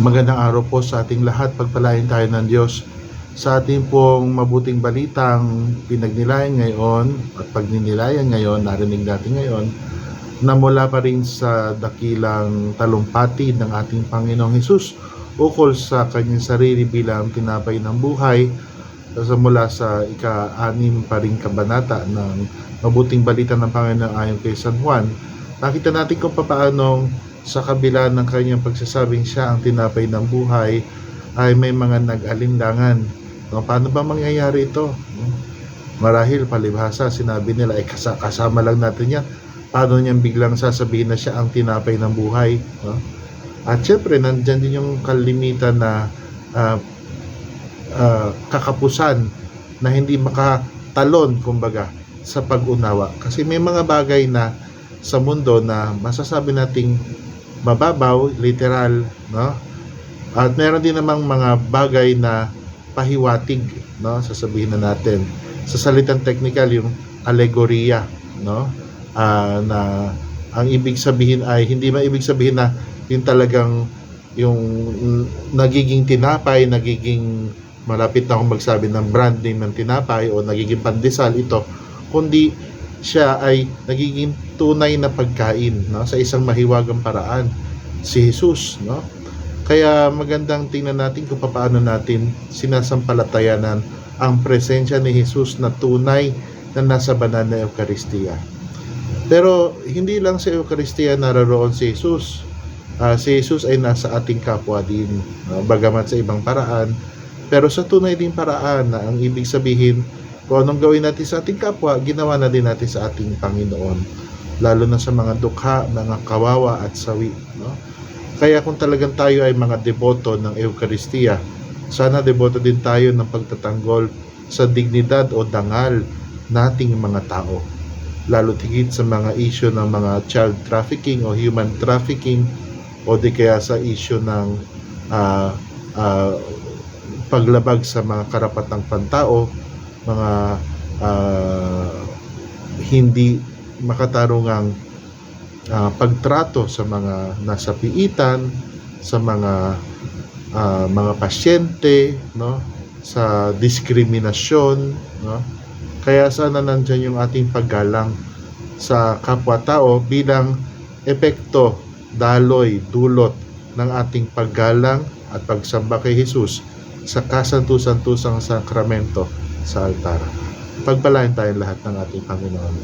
Magandang araw po sa ating lahat. Pagpalain tayo ng Diyos sa ating pong mabuting balitang pinagnilayan ngayon at pagninilayan ngayon, narinig natin ngayon, na mula pa rin sa dakilang talumpati ng ating Panginoong Hesus ukol sa kanyang sarili bilang tinapay ng buhay sa mula sa ika-anim pa rin kabanata ng mabuting balita ng Panginoon ayon kay San Juan. Nakita natin kung paano sa kabila ng kanyang pagsasabing siya ang tinapay ng buhay ay may mga nag-alinlangan. No, paano ba mangyayari ito? Marahil palibhasa sinabi nila kasa- kasama lang natin yan. Paano niyang biglang sasabihin na siya ang tinapay ng buhay? No? At syempre, nandyan din yung kalimitan na ah, ah, kakapusan na hindi makatalon, kumbaga, sa pag-unawa. Kasi may mga bagay na sa mundo na masasabi nating mababaw, literal, no? At meron din namang mga bagay na pahiwatig, no? Sasabihin na natin. Sa salitang technical, yung alegoria, no? Ah, na ang ibig sabihin ay hindi man ibig sabihin na yung talagang yung nagiging tinapay, nagiging malapit na akong magsabi ng brand name ng tinapay o nagiging pandesal ito, kundi siya ay nagiging tunay na pagkain no sa isang mahiwagang paraan si Jesus no? Kaya magandang tingnan natin kung paano natin sinasampalatayanan ang presensya ni Jesus na tunay na nasa banal na Eucharistia. Pero hindi lang sa Eucharistia naroroon si Jesus. Ah, si Jesus ay nasa ating kapwa din no? bagamat sa ibang paraan pero sa tunay din paraan na ang ibig sabihin kung anong gawin natin sa ating kapwa, ginawa na din natin sa ating Panginoon. Lalo na sa mga dukha, mga kawawa at sawi. No? Kaya kung talagang tayo ay mga deboto ng Eucharistia, sana deboto din tayo ng pagtatanggol sa dignidad o dangal nating mga tao. Lalo tigit sa mga issue ng mga child trafficking o human trafficking o di kaya sa issue ng ah, ah, paglabag sa mga karapatang pantao, mga ah, hindi makatarungang ah, pagtrato sa mga nasa piitan, sa mga ah, mga pasyente, no? sa diskriminasyon, no? Kaya sana nandiyan yung ating paggalang sa kapwa-tao bilang epekto, daloy, dulot ng ating paggalang at pagsamba kay Jesus sa kasantu-santusang sakramento sa altar. Pagpalain tayong lahat ng ating Panginoon.